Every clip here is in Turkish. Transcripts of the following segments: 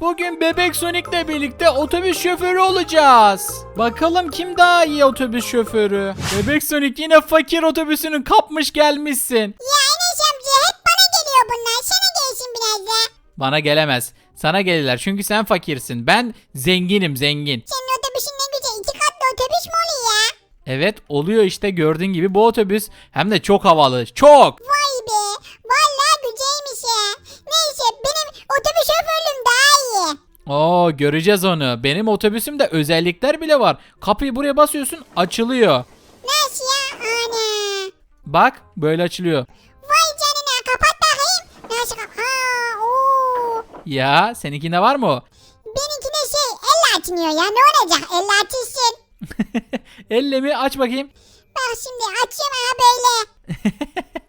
Bugün Bebek Sonic'le birlikte otobüs şoförü olacağız. Bakalım kim daha iyi otobüs şoförü? Bebek Sonic yine fakir otobüsünü kapmış gelmişsin. Ya Enes amca hep bana geliyor bunlar. Sana gelsin biraz da. Bana gelemez. Sana gelirler çünkü sen fakirsin. Ben zenginim zengin. Senin otobüsün ne güzel. iki katlı otobüs mü oluyor ya? Evet oluyor işte gördüğün gibi bu otobüs hem de çok havalı. Çok. Vay be. Vallahi güzelmiş ya. Neyse benim otobüs iyi. Oo göreceğiz onu. Benim otobüsümde özellikler bile var. Kapıyı buraya basıyorsun açılıyor. Nasıl ya? Ana. Bak böyle açılıyor. Vay canına kapat bakayım. Nasıl kap? Ha ooo. Ya seninkinde var mı o? Benimkine şey elle açmıyor ya. Ne olacak? Elle açılsın. Elle mi aç bakayım. Bak şimdi açıyorum ha böyle.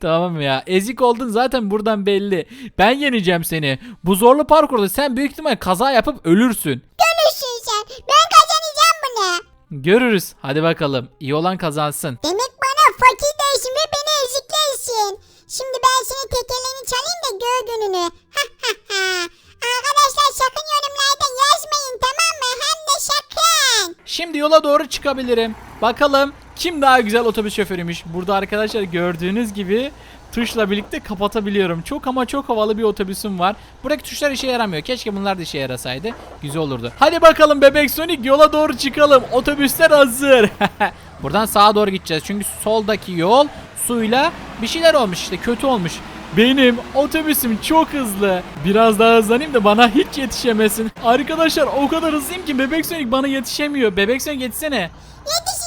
Tamam ya ezik oldun zaten buradan belli. Ben yeneceğim seni. Bu zorlu parkurda sen büyük ihtimal kaza yapıp ölürsün. Görürsün sen. Ben kazanacağım bunu. Görürüz. Hadi bakalım. İyi olan kazansın. Demek bana fakir değilsin ve beni eziklersin. Şimdi ben senin tekerleğini çalayım da gör gününü. Ha ha ha. Arkadaşlar sakın yorumlarda yazmayın tamam mı? Hem de sakın. Şimdi yola doğru çıkabilirim. Bakalım kim daha güzel otobüs şoförüymüş. Burada arkadaşlar gördüğünüz gibi tuşla birlikte kapatabiliyorum. Çok ama çok havalı bir otobüsüm var. Buradaki tuşlar işe yaramıyor. Keşke bunlar da işe yarasaydı. Güzel olurdu. Hadi bakalım bebek Sonic yola doğru çıkalım. Otobüsler hazır. Buradan sağa doğru gideceğiz. Çünkü soldaki yol suyla bir şeyler olmuş işte kötü olmuş. Benim otobüsüm çok hızlı. Biraz daha hızlanayım da bana hiç yetişemesin. Arkadaşlar o kadar hızlıyım ki Bebek Sonic bana yetişemiyor. Bebek Sonic yetişsene. Yetişeceğim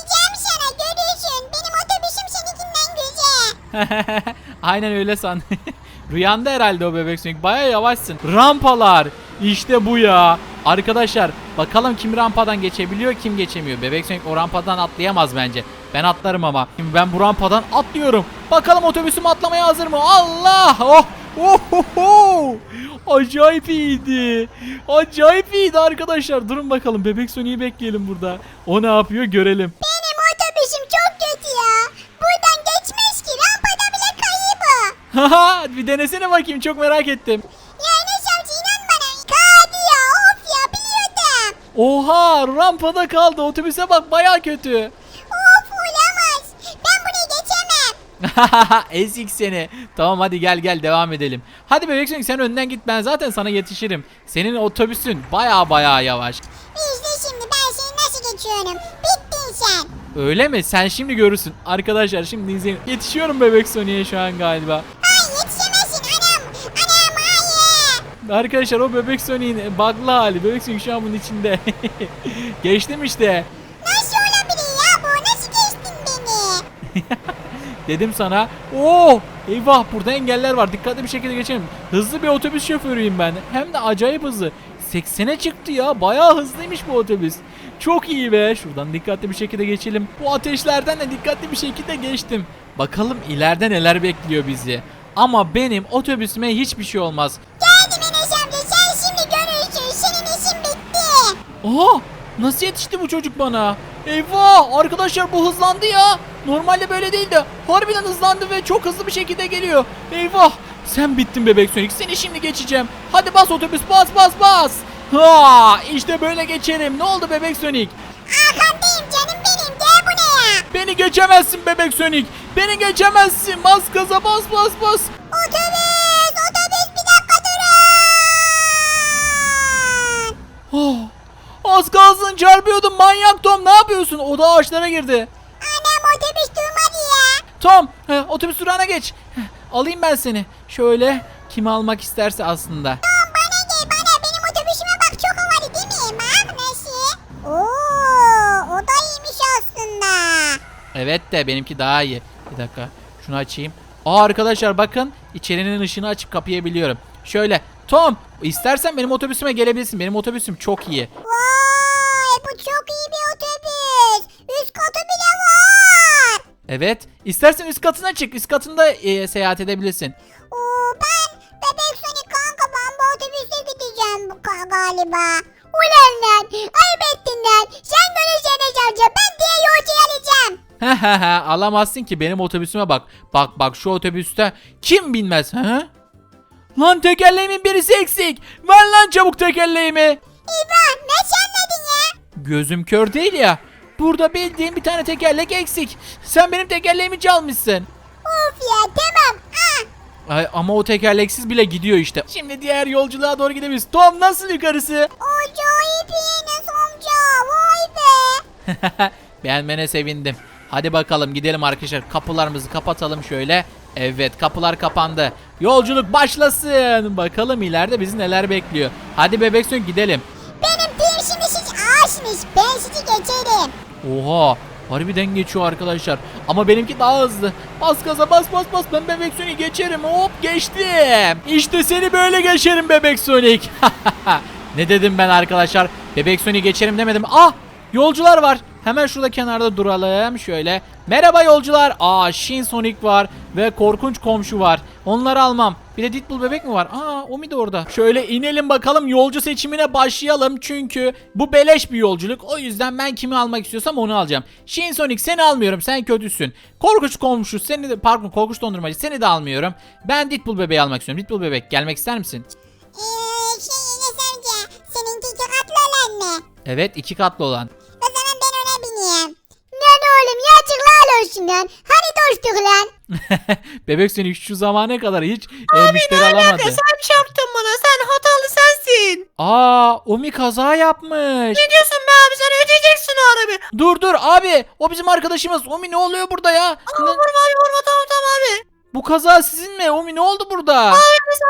Aynen öyle san. Rüyanda herhalde o bebek Sonic. Baya yavaşsın. Rampalar. İşte bu ya. Arkadaşlar bakalım kim rampadan geçebiliyor kim geçemiyor. Bebek Sonic o rampadan atlayamaz bence. Ben atlarım ama. Şimdi ben bu rampadan atlıyorum. Bakalım otobüsüm atlamaya hazır mı? Allah! Oh! Oh, oh! Acayip iyiydi. Acayip iyiydi arkadaşlar. Durun bakalım bebek Sonic'i bekleyelim burada. O ne yapıyor görelim. Benim otobüsüm çok kötü ya. Buradan geçmez ki. Rampada bile kayıp o. Haha bir denesene bakayım çok merak ettim. Ya Enes amca inan bana. Kaydı ya. Of ya biliyordum. Oha rampada kaldı otobüse bak baya kötü. Of olamaz. Ben burayı geçemem. Ezik seni. Tamam hadi gel gel devam edelim. Hadi bebek Sonic sen önden git ben zaten sana yetişirim. Senin otobüsün baya baya yavaş. İzle şimdi ben seni nasıl geçiyorum. Bittin sen. Öyle mi? Sen şimdi görürsün. Arkadaşlar şimdi izleyin. Yetişiyorum bebek Sonic'e şu an galiba. Ay yetişemezsin anam. Anam hayır. Arkadaşlar o bebek Sonic'in bug'lı hali. Bebek Sonic şu an bunun içinde. Geçtim işte. Nasıl olabilir ya bu? Nasıl geçtin beni? Dedim sana. Oo! Eyvah burada engeller var. Dikkatli bir şekilde geçelim. Hızlı bir otobüs şoförüyüm ben. Hem de acayip hızlı. 80'e çıktı ya. Bayağı hızlıymış bu otobüs. Çok iyi be. Şuradan dikkatli bir şekilde geçelim. Bu ateşlerden de dikkatli bir şekilde geçtim. Bakalım ileride neler bekliyor bizi. Ama benim otobüsüme hiçbir şey olmaz. Geldim Aa! Nasıl yetişti bu çocuk bana? Eyvah! Arkadaşlar bu hızlandı ya. Normalde böyle değildi. Harbiden hızlandı ve çok hızlı bir şekilde geliyor. Eyvah! Sen bittin bebek Sonic. Seni şimdi geçeceğim. Hadi bas otobüs bas bas bas. Ha! İşte böyle geçerim. Ne oldu bebek Sonic? Arkandayım canım benim. Gel buraya. Beni geçemezsin bebek Sonic. Beni geçemezsin. Bas gaza bas bas bas. Otobüs. Otobüs bir dakika durun. Oh! Çarpıyordum manyak Tom. Ne yapıyorsun? O da ağaçlara girdi. Anam otobüs durmadı ya. Tom he, otobüs durağına geç. Heh, alayım ben seni. Şöyle kim almak isterse aslında. Tamam bana gel bana. Benim otobüsüme bak çok havalı değil mi? Bak nasıl? Oo, o da iyiymiş aslında. Evet de benimki daha iyi. Bir dakika şunu açayım. Aa arkadaşlar bakın içerinin ışığını açıp kapayabiliyorum. Şöyle Tom istersen benim otobüsüme gelebilirsin. Benim otobüsüm çok iyi. Vay bu çok iyi bir otobüs. Üst katı bile var. Evet istersen üst katına çık. Üst katında e, seyahat edebilirsin. Oo, ben bebek Sonic kanka ben bu otobüse gideceğim bu ka- galiba. Ulan lan ayıp ettin lan. Sen göreceğine amca ben diye yolcuyu alacağım. Alamazsın ki benim otobüsüme bak. Bak bak şu otobüste kim binmez? He? Lan tekerleğimin birisi eksik. Ver lan çabuk tekerleğimi. İbo nasıl anladın ya? Gözüm kör değil ya. Burada bildiğim bir tane tekerlek eksik. Sen benim tekerleğimi çalmışsın. Of ya tamam. Ah. Ay, ama o tekerleksiz bile gidiyor işte. Şimdi diğer yolculuğa doğru gidebiliriz. Tom nasıl yukarısı? Acayip Enes amca. Vay be. Beğenmene sevindim. Hadi bakalım gidelim arkadaşlar. Kapılarımızı kapatalım şöyle. Evet kapılar kapandı. Yolculuk başlasın. Bakalım ileride bizi neler bekliyor. Hadi bebek sön gidelim. Benim pirşiniz hiç ağırsınız. Ben sizi geçerim. Oha harbiden geçiyor arkadaşlar. Ama benimki daha hızlı. Bas gaza bas bas bas ben bebek Sonic geçerim. Hop geçtim. İşte seni böyle geçerim bebek Sonic. ne dedim ben arkadaşlar? Bebek Sonic geçerim demedim. Ah yolcular var. Hemen şurada kenarda duralım şöyle. Merhaba yolcular. Aa Shin Sonic var ve korkunç komşu var. Onları almam. Bir de Deadpool bebek mi var? Aa Omi de orada. Şöyle inelim bakalım yolcu seçimine başlayalım. Çünkü bu beleş bir yolculuk. O yüzden ben kimi almak istiyorsam onu alacağım. Shin Sonic seni almıyorum. Sen kötüsün. Korkunç komşu seni de pardon korkunç dondurmacı seni de almıyorum. Ben Deadpool bebeği almak istiyorum. Deadpool bebek gelmek ister misin? Eee şey Enes amca. Seninki iki katlı olan mı? Evet iki katlı olan. O zaman ben ona bineyim. Lan oğlum yazıklar olsun lan. Hani dostluk lan? bebek seni şu zamana kadar hiç e, müşteri alamadı. Sen çarptın bana. Sen hatalı sensin. Aa Omi kaza yapmış. Ne diyorsun be abi? Sen ödeyeceksin o arabayı. Dur dur abi o bizim arkadaşımız. Omi ne oluyor burada ya? Aa, Ne- vurma abi vurma tamam tamam abi. bu kaza sizin mi? Omi ne oldu burada? Abi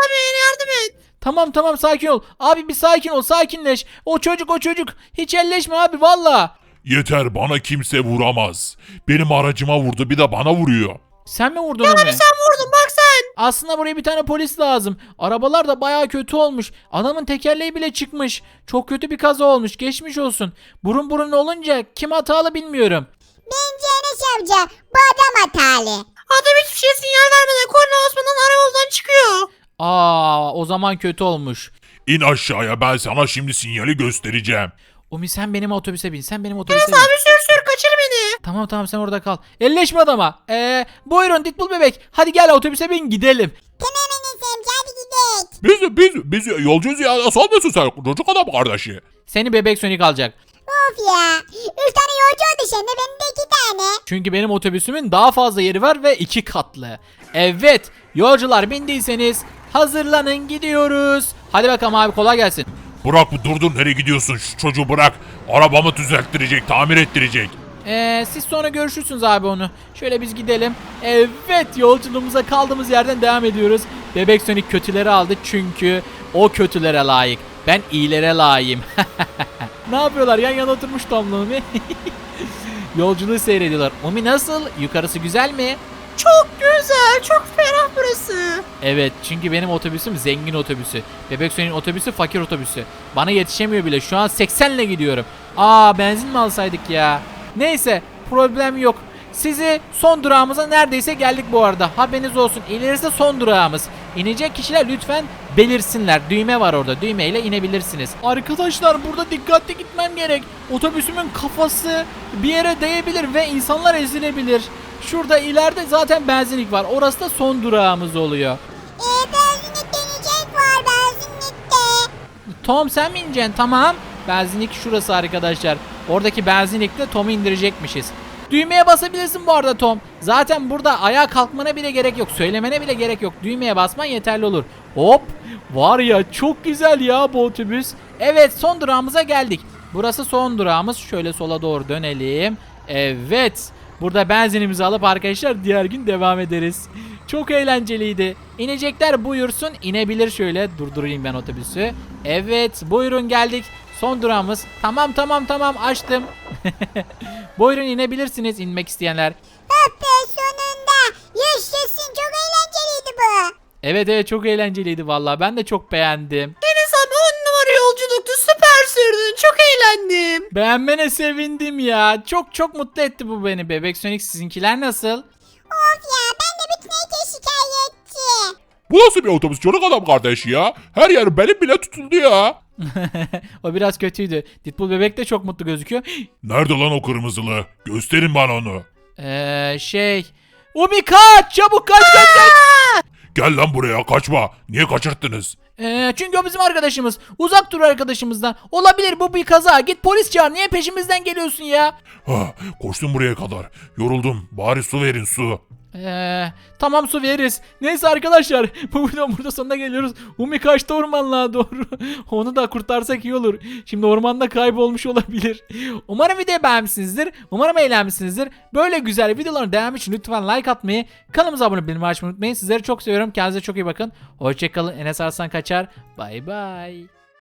abi yardım et. Tamam tamam sakin ol. Abi bir sakin ol sakinleş. O çocuk o çocuk. Hiç elleşme abi valla. Yeter bana kimse vuramaz. Benim aracıma vurdu bir de bana vuruyor. Sen mi vurdun Omi? Sen vurdun bak sen. Aslında buraya bir tane polis lazım. Arabalar da baya kötü olmuş. Adamın tekerleği bile çıkmış. Çok kötü bir kaza olmuş. Geçmiş olsun. Burun burun olunca kim hatalı bilmiyorum. Bence Enes amca bu adam hatalı. Adam hiçbir şey sinyal vermeden korna basmadan arabamdan çıkıyor. Aa o zaman kötü olmuş. İn aşağıya ben sana şimdi sinyali göstereceğim. Omi sen benim otobüse bin. Sen benim otobüse bin. Abi sür sür kaçır beni. Tamam tamam sen orada kal. Elleşme adama. Ee, buyurun Deadpool bebek. Hadi gel otobüse bin gidelim. Tamam Enes amca hadi gidelim. Biz biz biz yolcuyuz ya sanmıyorsun sen çocuk adam kardeşi. Seni bebek Sonic alacak. Of ya. Üç tane yolcu oldu benim de iki tane. Çünkü benim otobüsümün daha fazla yeri var ve iki katlı. Evet yolcular bindiyseniz hazırlanın gidiyoruz. Hadi bakalım abi kolay gelsin. Bırak bu durdun nereye gidiyorsun şu çocuğu bırak. Arabamı düzelttirecek tamir ettirecek. Ee, siz sonra görüşürsünüz abi onu. Şöyle biz gidelim. Evet yolculuğumuza kaldığımız yerden devam ediyoruz. Bebek Sonic kötüleri aldı çünkü o kötülere layık. Ben iyilere layığım. ne yapıyorlar yan yana oturmuş Tom'la. Yolculuğu seyrediyorlar. Umi nasıl? Yukarısı güzel mi? Çok güzel. Çok ferah burası. Evet çünkü benim otobüsüm zengin otobüsü. Bebek Sonic'in otobüsü fakir otobüsü. Bana yetişemiyor bile. Şu an 80 ile gidiyorum. Aa benzin mi alsaydık ya? Neyse problem yok. Sizi son durağımıza neredeyse geldik bu arada. Haberiniz olsun. İlerisi son durağımız. İnecek kişiler lütfen belirsinler. Düğme var orada. Düğmeyle inebilirsiniz. Arkadaşlar burada dikkatli gitmem gerek. Otobüsümün kafası bir yere değebilir ve insanlar ezilebilir. Şurada ileride zaten benzinlik var. Orası da son durağımız oluyor. Ee, benzinlik deneyecek var benzinlikte. Tom sen mi ineceksin? Tamam. Benzinlik şurası arkadaşlar. Oradaki benzinlikle Tom'u indirecekmişiz. Düğmeye basabilirsin bu arada Tom. Zaten burada ayağa kalkmana bile gerek yok. Söylemene bile gerek yok. Düğmeye basman yeterli olur. Hop. Var ya çok güzel ya bu otobüs. Evet son durağımıza geldik. Burası son durağımız. Şöyle sola doğru dönelim. Evet. Burada benzinimizi alıp arkadaşlar diğer gün devam ederiz. Çok eğlenceliydi. İnecekler buyursun. İnebilir şöyle. Durdurayım ben otobüsü. Evet buyurun geldik. Son durağımız. Tamam tamam tamam açtım. buyurun inebilirsiniz inmek isteyenler. Hop be sonunda. Yaşasın çok eğlenceliydi bu. Evet evet çok eğlenceliydi vallahi. Ben de çok beğendim. Enes abi on numara yolculuktu. Süper sürdün. Çok eğlendim. Beğenmene sevindim ya. Çok çok mutlu etti bu beni. Bebek Sonic sizinkiler nasıl? Of ya ben de bütün herkes şikayetçi. Bu nasıl bir otobüs çocuk adam kardeşi ya? Her yer benim bile tutuldu ya. o biraz kötüydü. Deadpool bebek de çok mutlu gözüküyor. Nerede lan o kırmızılı? Gösterin bana onu. Eee şey... Umi kaç! Çabuk kaç kaç kaç! Gel lan buraya kaçma. Niye kaçırttınız? Ee, çünkü o bizim arkadaşımız. Uzak dur arkadaşımızdan. Olabilir bu bir kaza. Git polis çağır. Niye peşimizden geliyorsun ya? Ha, koştum buraya kadar. Yoruldum. Bari su verin su. Ee, tamam su veririz. Neyse arkadaşlar bu videonun burada sonuna geliyoruz. Umi kaçtı ormanlığa doğru. Onu da kurtarsak iyi olur. Şimdi ormanda kaybolmuş olabilir. Umarım videoyu beğenmişsinizdir. Umarım eğlenmişsinizdir. Böyle güzel videoların devamı için lütfen like atmayı, kanalımıza abone olmayı açmayı unutmayın. Sizleri çok seviyorum. Kendinize çok iyi bakın. Hoşçakalın. Enes Arslan Kaçar. Bay bay.